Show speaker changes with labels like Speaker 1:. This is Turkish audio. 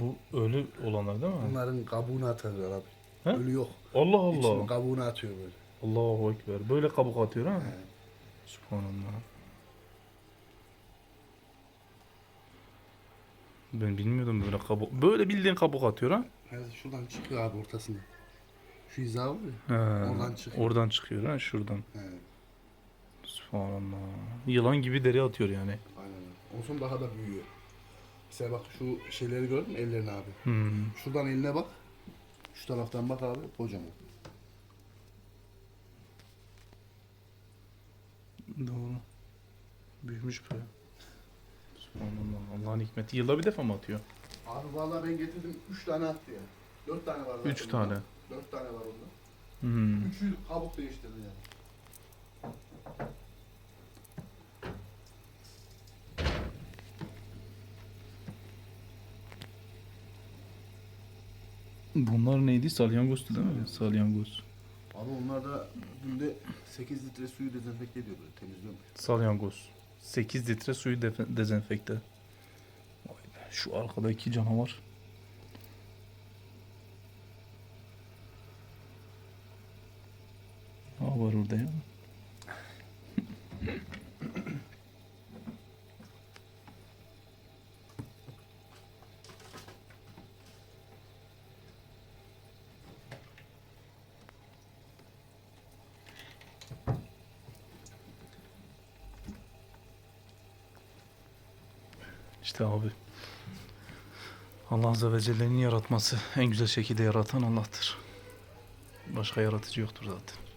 Speaker 1: Bu ölü olanlar değil mi?
Speaker 2: Bunların kabuğunu atarlar abi.
Speaker 1: He?
Speaker 2: Ölü yok.
Speaker 1: Allah Allah.
Speaker 2: kabuğunu atıyor böyle.
Speaker 1: Allahu Ekber. Böyle kabuk atıyor ha?
Speaker 2: He.
Speaker 1: Subhanallah. Ben bilmiyordum böyle kabuk. Böyle bildiğin kabuk atıyor ha?
Speaker 2: Evet, şuradan çıkıyor abi ortasında. Şu hiza var ya.
Speaker 1: He.
Speaker 2: Oradan çıkıyor.
Speaker 1: Oradan çıkıyor ha şuradan.
Speaker 2: He.
Speaker 1: Subhanallah. Yılan gibi deri atıyor yani.
Speaker 2: Aynen. Olsun daha da büyüyor. Mesela bak şu şeyleri gördün mü ellerini abi?
Speaker 1: Hmm.
Speaker 2: Şuradan eline bak. Şu taraftan bak abi kocaman.
Speaker 1: Doğru. Büyümüş böyle. Subhanallah. Allah'ın hikmeti. Yılda bir defa mı atıyor?
Speaker 2: Abi vallahi ben getirdim 3 tane attı ya. 4 tane var zaten.
Speaker 1: Üç tane.
Speaker 2: 4 tane var onda.
Speaker 1: Hmm.
Speaker 2: Üçü kabuk değiştirdi yani.
Speaker 1: Bunlar neydi? Salyangoztu değil mi? Salyangoz.
Speaker 2: Abi onlar da günde 8 litre suyu dezenfekte ediyor böyle temizliyormuş.
Speaker 1: Salyangoz. 8 litre suyu defe- dezenfekte. Vay be. Şu arkada iki canavar. Ne var orada ya? İşte abi. Allah Azze ve Celle'nin yaratması en güzel şekilde yaratan Allah'tır. Başka yaratıcı yoktur zaten.